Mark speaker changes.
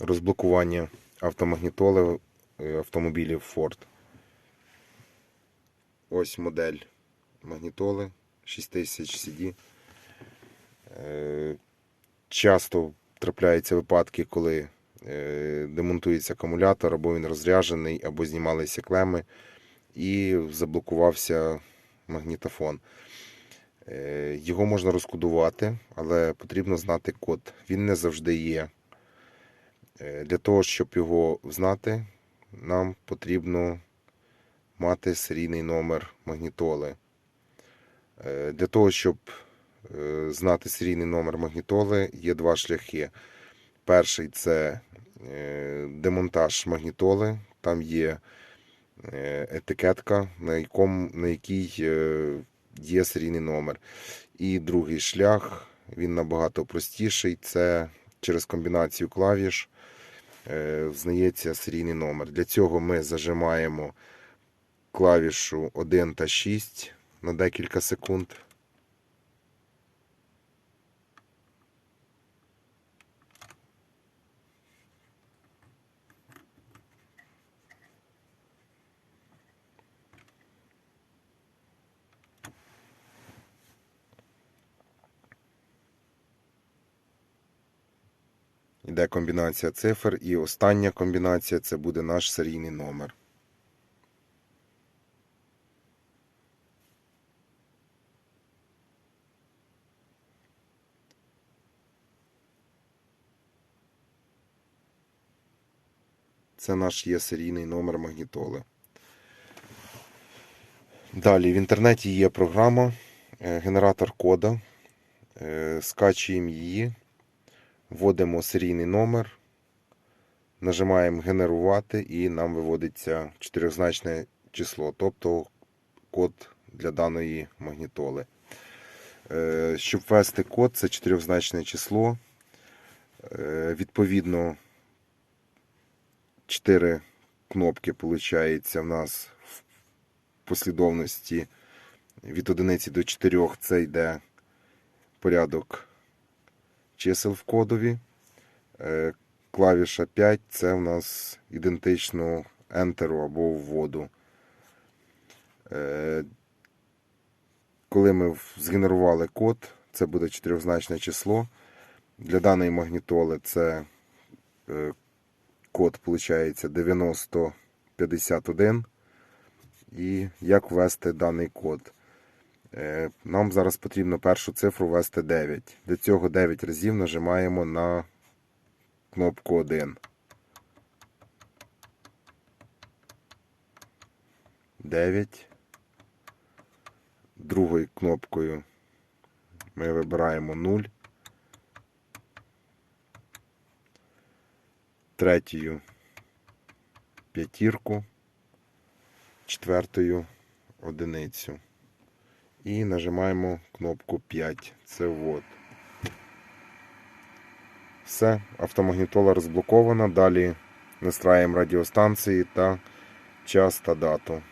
Speaker 1: розблокування автомагнітоли е, автомобілів Ford. Ось модель магнітоли 6000 CD. Е, Часто трапляються випадки, коли е, демонтується акумулятор, або він розряджений, або знімалися клеми, і заблокувався магнітофон. Його можна розкодувати, але потрібно знати код. Він не завжди є. Е, Для того, щоб його знати, нам потрібно мати серійний номер магнітоли. Е, Для того, щоб е, знати серійний номер магнітоли, є два шляхи. Перший це демонтаж магнітоли. Там є етикетка, на, якому, на якій є серійний номер. І другий шлях, він набагато простіший. Це через комбінацію клавіш е, взнається серійний номер. Для цього ми зажимаємо клавішу 1 та 6 на декілька секунд. Іде комбінація цифр, і остання комбінація це буде наш серійний номер. Це наш є серійний номер магнітоли. Далі в інтернеті є програма, е, генератор кода. Е, Скачуємо її, вводимо серійний номер, нажимаємо генерувати і нам виводиться чотирьохзначне число, тобто код для даної магнітоли. Е, Щоб ввести код, це чотирьохзначне число. Е, Відповідно, 4 кнопки виходить в нас в послідовності від 1 до 4 це йде порядок чисел в кодові. Е, Клавіша 5 це в нас ідентично Enter або вводу. Е, Коли ми згенерували код, це буде чотирьохзначне число. Для даної магнітоли це е, код виходить 9051. І як ввести даний код? Е, Нам зараз потрібно першу цифру ввести 9. Для цього 9 разів нажимаємо на кнопку 1. 9. Другою кнопкою ми вибираємо 0. Третьою п'ятірку, четвертою одиницю. І нажимаємо кнопку 5. Це ввод. Все, автомагнітола розблокована. Далі настраємо радіостанції та час та дату.